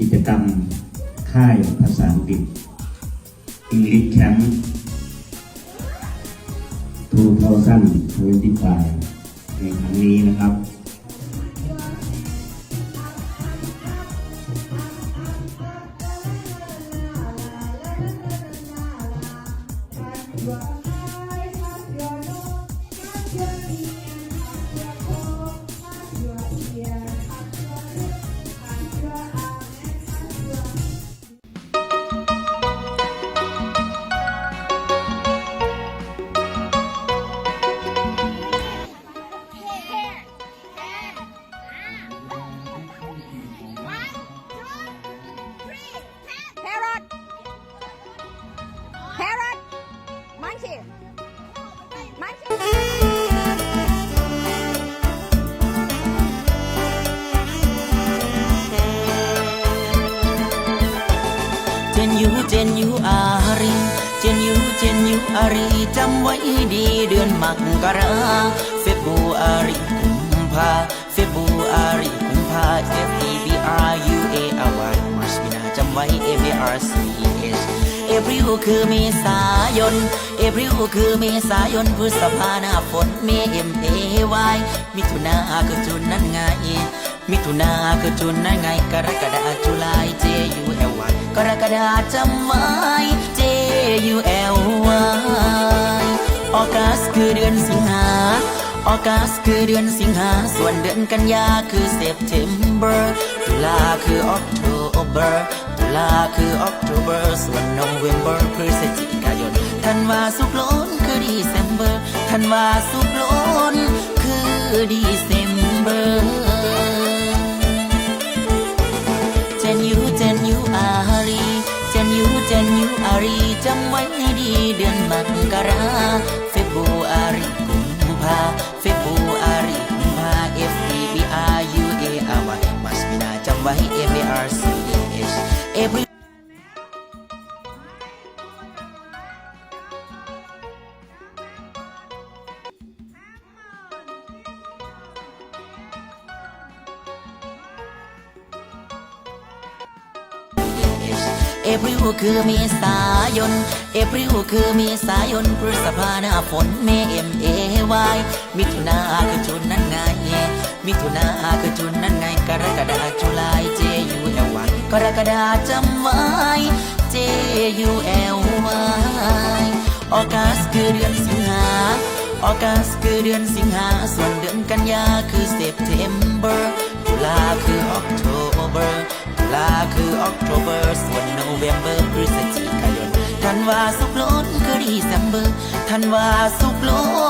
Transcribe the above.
กิจกรรมค่ายภาษาอังกฤษ English Camp 2025ในครั้งนี้นะครับ Parrot. นยูเจนยูอารีเจนยูเจนยูอารีจำไว้ดีเดือนมกราเฟบรุอารีกุมภาเฟบรุอารีกุมภา F E B R U A R Y มาร์ชมีนาจำไว้ M A R C H เอพริลคือเมษายน เอพริลคือเมษายนพฤษภาหน้าฝนเมเอ็มเอวายมิถุนาคือจุนนั้นไง มิถุนาคือจุนนั้นไงกรกฎาจุลายกรกฎาจำไว้ J U L Y ออกัสคือเดือนสิงหา ออกัสคือเดือนสิงหา ส่วนเดือนกันยาคือเซปเทมเบอร์ตุลาคือออกโทเบอร์ตุลาคือออกโทเบอร์ส่วนโนเวมเบอร์พฤศจิกายนธันวาสุกล้นคือดีเซมเบอร์ธันวาสุกล้นคือดีเซมเบอร์ นยูเจนยูอารีจำไว้ให้ดีเดือนมกราเฟบรุอารีกุมภาเฟบรุอารีกุมภา F E B R U A R Y มาสมินาจำไว้ M A R C พริลคือเมษายน เอพริลคือเมษายนพฤษภาหน้าฝนเมเอ็มเอวายมิถุนาคือจุนนั้นไง มิถุนาคือจุนนั้นไง กรกฎาจุลายเจยูเอลวายกรกฎาจำไว้ J U L Y ออกัสคือเดือนสิงหาออกัสคือเดือนสิงหา ส่วนเดือนกันยาคือเซปเทมเบอร์ตุลาคือออกโท October ลาคือออกโทเบอร์ส่วนโนเวมเบอร์พฤศจิกายนธันวาสุกล้นคือดีเซมเบอร์ธันวาสุกล้น